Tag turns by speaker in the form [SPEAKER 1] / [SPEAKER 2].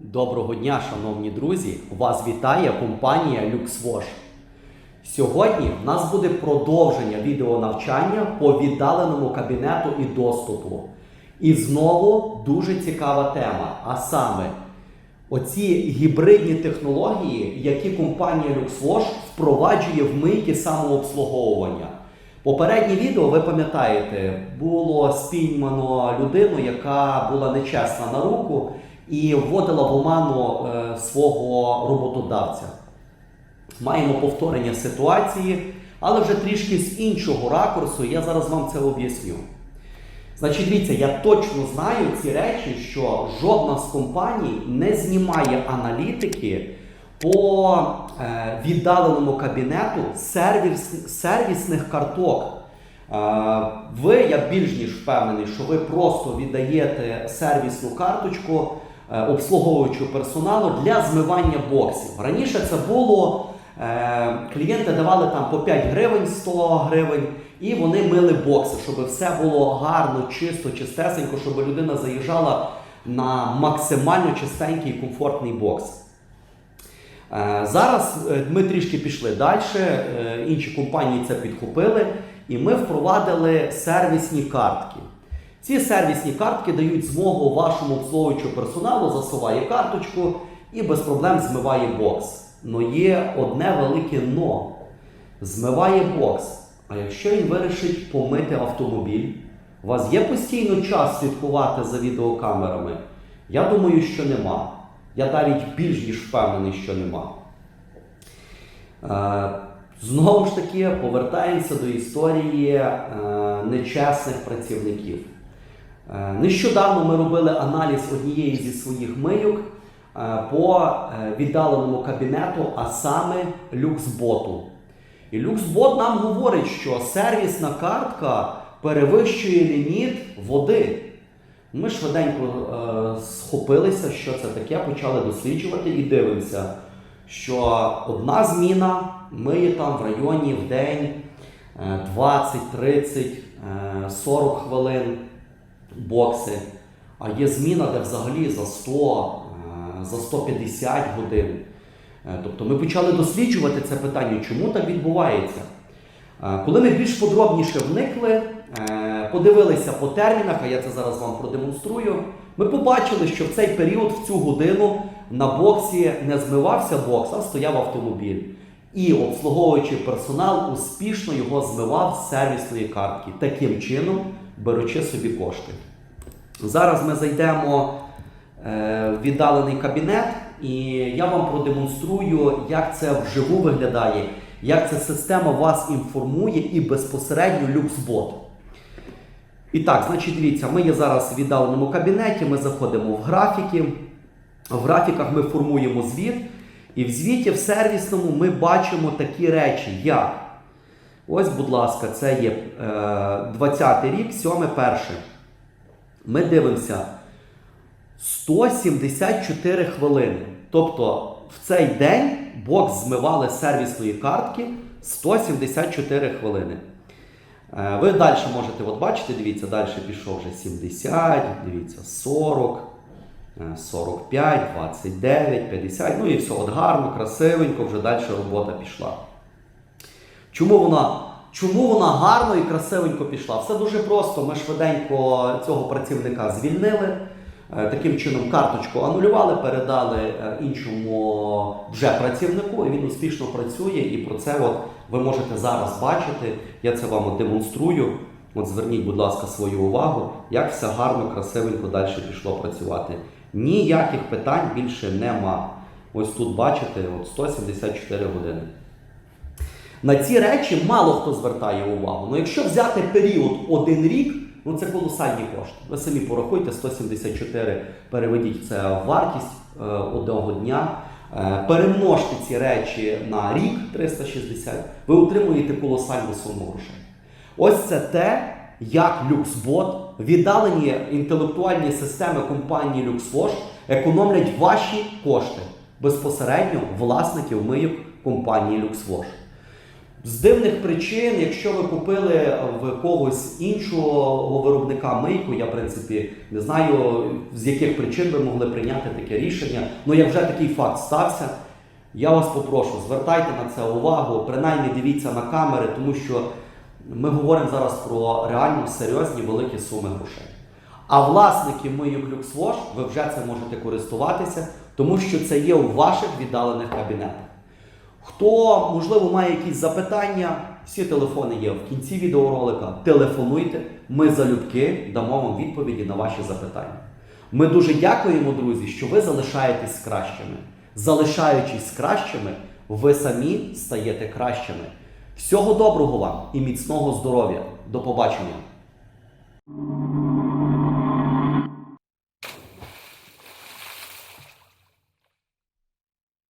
[SPEAKER 1] Доброго дня, шановні друзі! Вас вітає компанія LuxWash. Сьогодні в нас буде продовження відеонавчання по віддаленому кабінету і доступу. І знову дуже цікава тема. А саме, оці гібридні технології, які компанія LuxWash впроваджує в мийки самообслуговування. Попереднє відео, ви пам'ятаєте, було спіймано людину, яка була нечесна на руку і вводила в оману е, свого роботодавця. Маємо повторення ситуації, але вже трішки з іншого ракурсу. Я зараз вам це об'ясню. Значить, дивіться, я точно знаю ці речі, що жодна з компаній не знімає аналітики по е, віддаленому кабінету сервіс, сервісних карток. Е, ви, я більш ніж впевнений, що ви просто віддаєте сервісну карточку е, обслуговуючого персоналу для змивання боксів. Раніше це було. Е, Клієнти давали там по 5 гривень 100 гривень, і вони мили бокси, щоб все було гарно, чисто, чистесенько, щоб людина заїжджала на максимально чистенький і комфортний бокс. Е, Зараз е, ми трішки пішли далі, е, інші компанії це підхопили, і ми впровадили сервісні картки. Ці сервісні картки дають змогу вашому обслуговуючому персоналу засуває карточку і без проблем змиває бокс. Но є одне велике но. Змиває бокс. А якщо він вирішить помити автомобіль, у вас є постійно час слідкувати за відеокамерами? Я думаю, що нема. Я навіть більш ніж впевнений, що нема. Е, Знову ж таки, повертаємося до історії е, нечесних працівників. Е, Нещодавно ми робили аналіз однієї зі своїх мийок по віддаленому кабінету, а саме люксботу. І люксбот нам говорить, що сервісна картка перевищує ліміт води. Ми швиденько е, схопилися, що це таке, почали досліджувати і дивимося, що одна зміна миє там в районі в день е, 20, 30, е, 40 хвилин бокси. А є зміна, де взагалі за 100, е, за 150 годин. Е, Тобто ми почали досліджувати це питання, чому так відбувається. Е, Коли ми більш подробніше вникли, подивилися по термінах, а я це зараз вам продемонструю, ми побачили, що в цей період, в цю годину, на боксі не змивався бокс, а стояв автомобіль. І обслуговуючий персонал успішно його змивав з сервісної картки, таким чином беручи собі кошти. Зараз ми зайдемо е, в віддалений кабінет, і я вам продемонструю, як це вживу виглядає, як ця система вас інформує і безпосередньо люксбот. І так, значить, дивіться, ми є зараз в віддаленому кабінеті, ми заходимо в графіки. В графіках ми формуємо звіт, і в звіті в сервісному ми бачимо такі речі, як. Ось, будь ласка, це є е, 20 рік, 7 перше. Ми дивимося 174 хвилини. Тобто в цей день бокс змивали з сервісної картки 174 хвилини. Е, Ви далі можете от бачити, дивіться, далі пішов вже 70, дивіться, 40, е, 45, 29, 50. Ну і все, от гарно, красивенько, вже далі робота пішла. Чому вона, чому вона гарно і красивенько пішла? Все дуже просто. Ми швиденько цього працівника звільнили. Е, Таким чином карточку анулювали, передали е, іншому вже працівнику, і він успішно працює. І про це от ви можете зараз бачити. Я це вам демонструю. От зверніть, будь ласка, свою увагу, як все гарно, красивенько далі пішло працювати. Ніяких питань більше нема. Ось тут бачите, от 174 години. На ці речі мало хто звертає увагу. Ну якщо взяти період один рік, ну це колосальні кошти. Ви самі порахуйте 174, переведіть це в вартість е, одного дня. Е, перемножте ці речі на рік 360, ви отримуєте колосальну суму грошей. Ось це те, як LuxBot, віддалені інтелектуальні системи компанії LuxWash економлять ваші кошти безпосередньо власників мийок компанії LuxWash. З дивних причин, якщо ви купили в когось іншого виробника мийку, я в принципі не знаю, з яких причин ви могли прийняти таке рішення. Ну як вже такий факт стався, я вас попрошу, звертайте на це увагу, принаймні дивіться на камери, тому що ми говоримо зараз про реально серйозні великі суми грошей. А власники мийок LuxWash, ви вже це можете користуватися, тому що це є у ваших віддалених кабінетах. Хто, можливо, має якісь запитання, всі телефони є в кінці відеоролика. Телефонуйте, ми залюбки дамо вам відповіді на ваші запитання. Ми дуже дякуємо, друзі, що ви залишаєтесь кращими. Залишаючись кращими, ви самі стаєте кращими. Всього доброго вам і міцного здоров'я. До побачення!